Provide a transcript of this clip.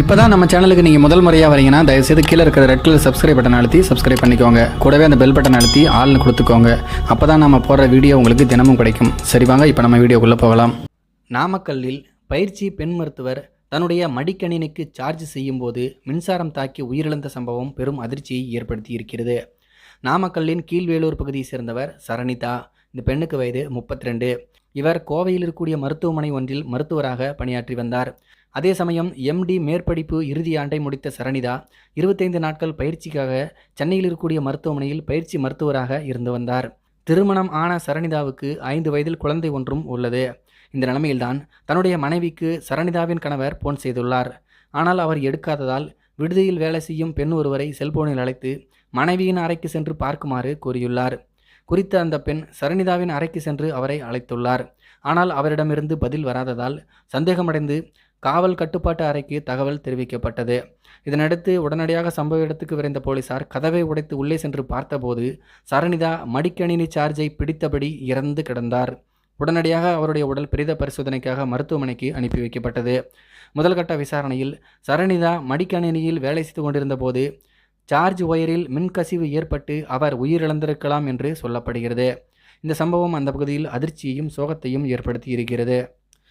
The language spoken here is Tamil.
இப்போ தான் நம்ம சேனலுக்கு நீங்கள் முதல் முறையாக வரீங்கன்னா தயவுசெய்து கீழே இருக்கிற ரெட் கலர் சப்ஸ்கிரைப் பட்டன் அழுத்தி சப்ஸ்கிரைப் பண்ணிக்கோங்க. கூடவே அந்த பெல் பட்டன் அழுத்தி ஆள்னு கொடுத்துக்கோங்க. அப்போ தான் நம்ம போடுற வீடியோ உங்களுக்கு தினமும் கிடைக்கும். சரி வாங்க இப்போ நம்ம வீடியோக்குள்ளே போகலாம். நாமக்கல்லில் பயிற்சி பெண் மருத்துவர் தன்னுடைய மடிக்கணினிக்கு சார்ஜ் செய்யும்போது மின்சாரம் தாக்கி உயிரிழந்த சம்பவம் பெரும் அதிர்ச்சியை ஏற்படுத்தி இருக்கிறது. நாமக்கல்லின் கீழ்வேலூர் பகுதியை சேர்ந்தவர் சரணிதா. இந்த பெண்ணுக்கு வயது 32 இவர் கோவையில் இருக்கக்கூடிய மருத்துவமனை ஒன்றில் மருத்துவராக பணியாற்றி வந்தார். அதே சமயம் எம்டி மேற்படிப்பு இறுதி ஆண்டை முடித்த சரணிதா இருபத்தைந்து நாட்கள் பயிற்சிக்காக சென்னையில் இருக்கக்கூடிய மருத்துவமனையில் பயிற்சி மருத்துவராக இருந்து வந்தார். திருமணம் ஆன சரணிதாவுக்கு ஐந்து வயதில் குழந்தை ஒன்றும் உள்ளது. இந்த நிலைமையில்தான் தன்னுடைய மனைவிக்கு சரணிதாவின் கணவர் போன் செய்துள்ளார். ஆனால் அவர் எடுக்காததால் விடுதியில் வேலை செய்யும் பெண் ஒருவரை செல்போனில் அழைத்து மனைவியின் அறைக்கு சென்று பார்க்குமாறு கூறியுள்ளார். குறித்த அந்த பெண் சரணிதாவின் அறைக்கு சென்று அவரை அழைத்துள்ளார். ஆனால் அவரிடமிருந்து பதில் வராததால் சந்தேகமடைந்து காவல் கட்டுப்பாட்டு அறைக்கு தகவல் தெரிவிக்கப்பட்டது. இதனடுத்து உடனடியாக சம்பவ இடத்துக்கு விரைந்த போலீசார் கதவை உடைத்து உள்ளே சென்று பார்த்தபோது சரணிதா மடிக்கணினி சார்ஜை பிடித்தபடி இறந்து கிடந்தார். உடனடியாக அவருடைய உடல் பிரேத பரிசோதனைக்காக மருத்துவமனைக்கு அனுப்பி வைக்கப்பட்டது. முதல்கட்ட விசாரணையில் சரணிதா மடிக்கணினியில் வேலை செய்து கொண்டிருந்த போது சார்ஜ் ஒயரில் மின்கசிவு ஏற்பட்டு அவர் உயிரிழந்திருக்கலாம் என்று சொல்லப்படுகிறது. இந்த சம்பவம் அந்த பகுதியில் அதிர்ச்சியையும் சோகத்தையும் ஏற்படுத்தி இருக்கிறது.